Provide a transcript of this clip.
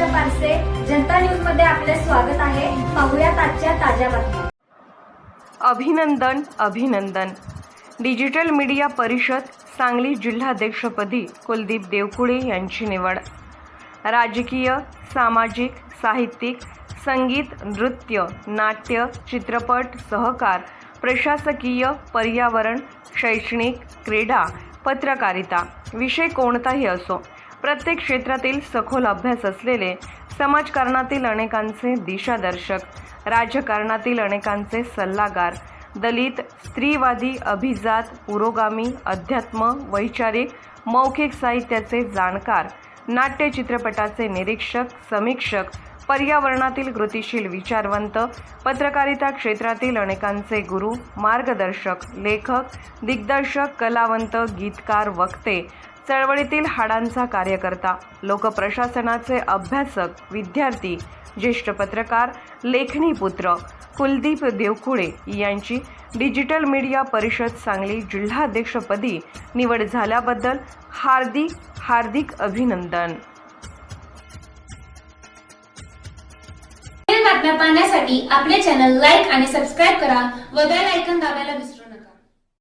आरसे जनता न्यूजमध्ये आपले स्वागत आहे. पाहुयात आजच्या ताज्या बातम्या. अभिनंदन अभिनंदन. डिजिटल मीडिया परिषद सांगली जिल्हाध्यक्षपदी कुलदीप देवकुळे यांची निवड. राजकीय सामाजिक साहित्यिक संगीत नृत्य नाट्य चित्रपट सहकार प्रशासकीय पर्यावरण शैक्षणिक क्रीडा पत्रकारिता विषय कोणताही असो प्रत्येक क्षेत्रातील सखोल अभ्यास असलेले समाजकारणातील अनेकांचे दिशादर्शक राजकारणातील अनेकांचे सल्लागार दलित स्त्रीवादी अभिजात पुरोगामी अध्यात्म वैचारिक मौखिक साहित्याचे जाणकार नाट्य चित्रपटाचे निरीक्षक समीक्षक पर्यावरणातील कृतिशील विचारवंत पत्रकारिता क्षेत्रातील अनेकांचे गुरु मार्गदर्शक लेखक दिग्दर्शक कलावंत गीतकार वक्ते चळवळीतील हाडांचा कार्यकर्ता लोकप्रशासनाचे अभ्यासक विद्यार्थी ज्येष्ठ पत्रकार लेखणी पुत्र कुलदीप देवकुळे यांची डिजिटल मीडिया परिषद सांगली जिल्हाध्यक्षपदी निवड झाल्याबद्दल हार्दिक हार्दिक अभिनंदन. बातम्या पाहण्यासाठी आपले चॅनल लाईक आणि सबस्क्राईब करा व बेल आयकन दाबायला विसरू